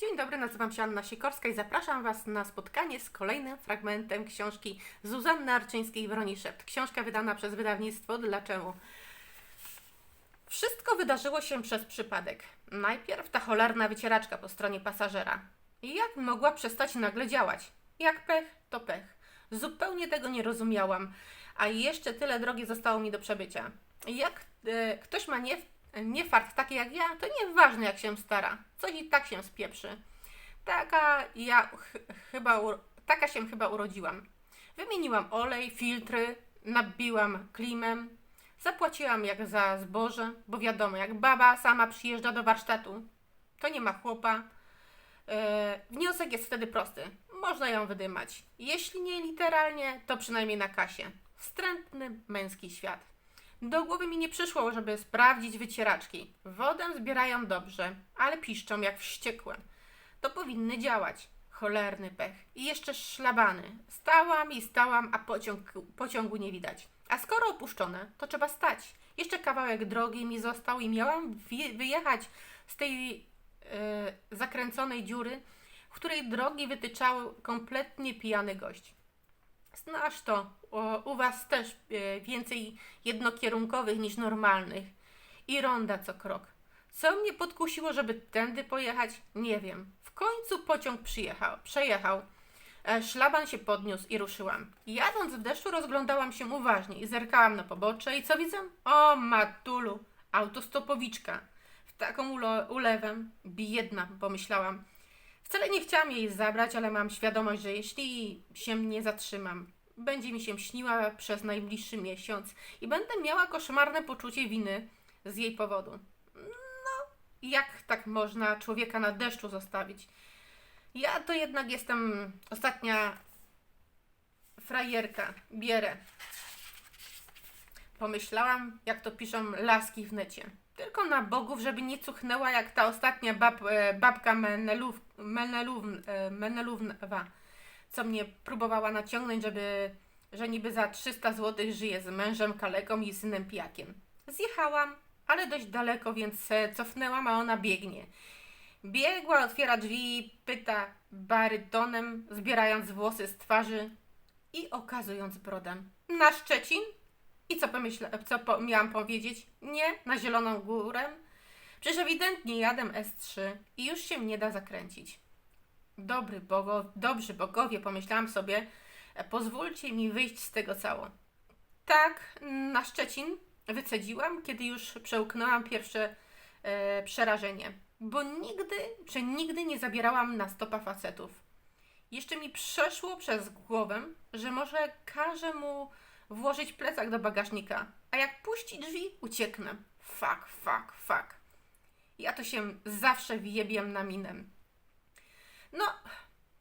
Dzień dobry, nazywam się Anna Sikorska i zapraszam Was na spotkanie z kolejnym fragmentem książki Zuzanny Arczyńskiej Wroni Szept. Książka wydana przez wydawnictwo Dlaczego? Wszystko wydarzyło się przez przypadek. Najpierw ta cholerna wycieraczka po stronie pasażera. Jak mogła przestać nagle działać? Jak pech, to pech. Zupełnie tego nie rozumiałam, a jeszcze tyle drogi zostało mi do przebycia. Jak e, ktoś ma nie, nie fart taki jak ja, to nieważne jak się stara. Coś i tak się spieprzy. Taka ja ch- chyba, taka się chyba urodziłam. Wymieniłam olej, filtry, nabiłam klimem, zapłaciłam jak za zboże, bo wiadomo, jak baba sama przyjeżdża do warsztatu, to nie ma chłopa. E, wniosek jest wtedy prosty. Można ją wydymać. Jeśli nie literalnie, to przynajmniej na kasie. Wstrętny męski świat. Do głowy mi nie przyszło, żeby sprawdzić wycieraczki. Wodę zbierają dobrze, ale piszczą jak wściekłe. To powinny działać. Cholerny pech. I jeszcze szlabany. Stałam i stałam, a pociąg, pociągu nie widać. A skoro opuszczone, to trzeba stać. Jeszcze kawałek drogi mi został i miałam wyjechać z tej e, zakręconej dziury, w której drogi wytyczał kompletnie pijany gość. Znasz to, o, u Was też e, więcej jednokierunkowych niż normalnych. I ronda co krok. Co mnie podkusiło, żeby tędy pojechać? Nie wiem. W końcu pociąg przyjechał, przejechał. E, Szlaban się podniósł i ruszyłam. Jadąc w deszczu rozglądałam się uważnie i zerkałam na pobocze i co widzę? O matulu, autostopowiczka. W taką ulewę, biedna, pomyślałam. Wcale nie chciałam jej zabrać, ale mam świadomość, że jeśli się nie zatrzymam, będzie mi się śniła przez najbliższy miesiąc i będę miała koszmarne poczucie winy z jej powodu. No, jak tak można człowieka na deszczu zostawić? Ja to jednak jestem ostatnia frajerka, bierę. Pomyślałam, jak to piszą laski w necie. Tylko na bogów, żeby nie cuchnęła jak ta ostatnia bab, e, babka Menelów, Menelów, e, Menelówna, co mnie próbowała naciągnąć, żeby, że niby za 300 zł żyje z mężem kaleką i synem pijakiem. Zjechałam, ale dość daleko, więc cofnęłam, a ona biegnie. Biegła, otwiera drzwi, pyta barytonem, zbierając włosy z twarzy i okazując brodę. Na Szczecin? I co, pomyśla, co po, miałam powiedzieć? Nie, na Zieloną Górę? Przecież ewidentnie jadę S3 i już się nie da zakręcić. Dobry bogo, dobrzy bogowie, pomyślałam sobie, e, pozwólcie mi wyjść z tego cało. Tak, na Szczecin wycedziłam, kiedy już przełknęłam pierwsze e, przerażenie, bo nigdy, czy nigdy nie zabierałam na stopa facetów. Jeszcze mi przeszło przez głowę, że może każę mu włożyć plecak do bagażnika, a jak puści drzwi, ucieknę. Fuck, fuck, fuck. Ja to się zawsze wjebiam na minę. No,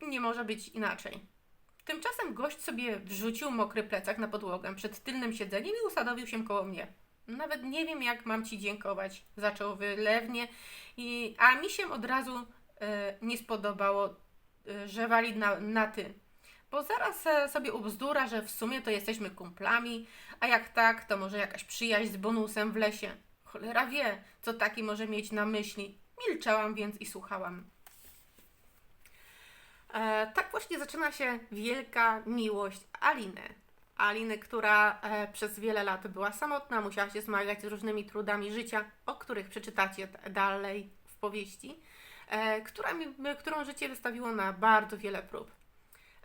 nie może być inaczej. Tymczasem gość sobie wrzucił mokry plecak na podłogę przed tylnym siedzeniem i usadowił się koło mnie. Nawet nie wiem, jak mam ci dziękować. Zaczął wylewnie, i, a mi się od razu e, nie spodobało, e, że wali na, na ty. Bo zaraz e, sobie ubzdura, że w sumie to jesteśmy kumplami, a jak tak, to może jakaś przyjaźń z bonusem w lesie. Cholera wie, co taki może mieć na myśli. Milczałam więc i słuchałam. E, tak właśnie zaczyna się wielka miłość Aliny. Aliny, która e, przez wiele lat była samotna, musiała się zmagać z różnymi trudami życia, o których przeczytacie dalej w powieści, e, która którą życie wystawiło na bardzo wiele prób.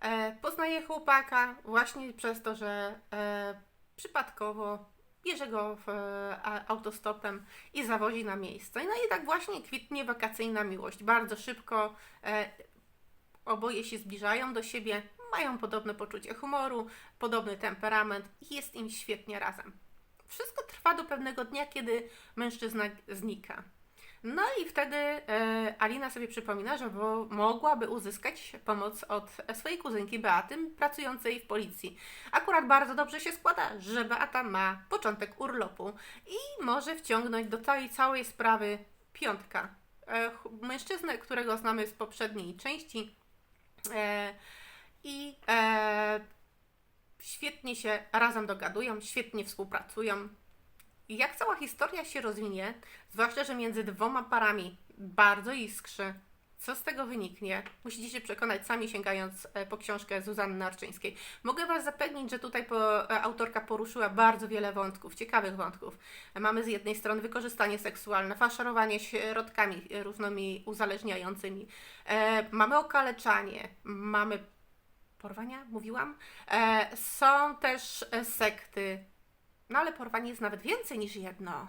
E, poznaje chłopaka właśnie przez to, że e, przypadkowo bierze go w, e, autostopem i zawozi na miejsce. No i tak właśnie kwitnie wakacyjna miłość. Bardzo szybko e, oboje się zbliżają do siebie, mają podobne poczucie humoru, podobny temperament i jest im świetnie razem. Wszystko trwa do pewnego dnia, kiedy mężczyzna znika. No i wtedy e, Alina sobie przypomina, że bo mogłaby uzyskać pomoc od swojej kuzynki Beaty, pracującej w policji. Akurat bardzo dobrze się składa, że Beata ma początek urlopu i może wciągnąć do całej, całej sprawy piątka. E, mężczyznę, którego znamy z poprzedniej części, E, I e, świetnie się razem dogadują, świetnie współpracują. I jak cała historia się rozwinie, zwłaszcza, że między dwoma parami bardzo iskrzy, Co z tego wyniknie? Musicie się przekonać sami, sięgając e, po książkę Zuzanny Narczyńskiej. Mogę Was zapewnić, że tutaj po, e, autorka poruszyła bardzo wiele wątków, ciekawych wątków. Mamy z jednej strony wykorzystanie seksualne, faszerowanie środkami e, różnymi uzależniającymi. E, mamy okaleczanie, mamy porwania, mówiłam. E, są też sekty, no ale porwanie jest nawet więcej niż jedno.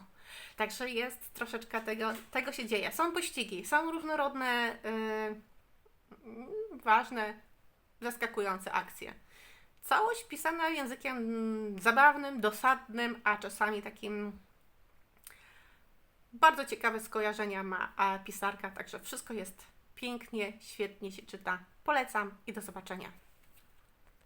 Także jest troszeczkę tego, tego się dzieje. Są pościgi, są różnorodne, yy, ważne, zaskakujące akcje. Całość pisana językiem zabawnym, dosadnym, a czasami takim bardzo ciekawe skojarzenia ma pisarka, także wszystko jest pięknie, świetnie się czyta. Polecam i do zobaczenia.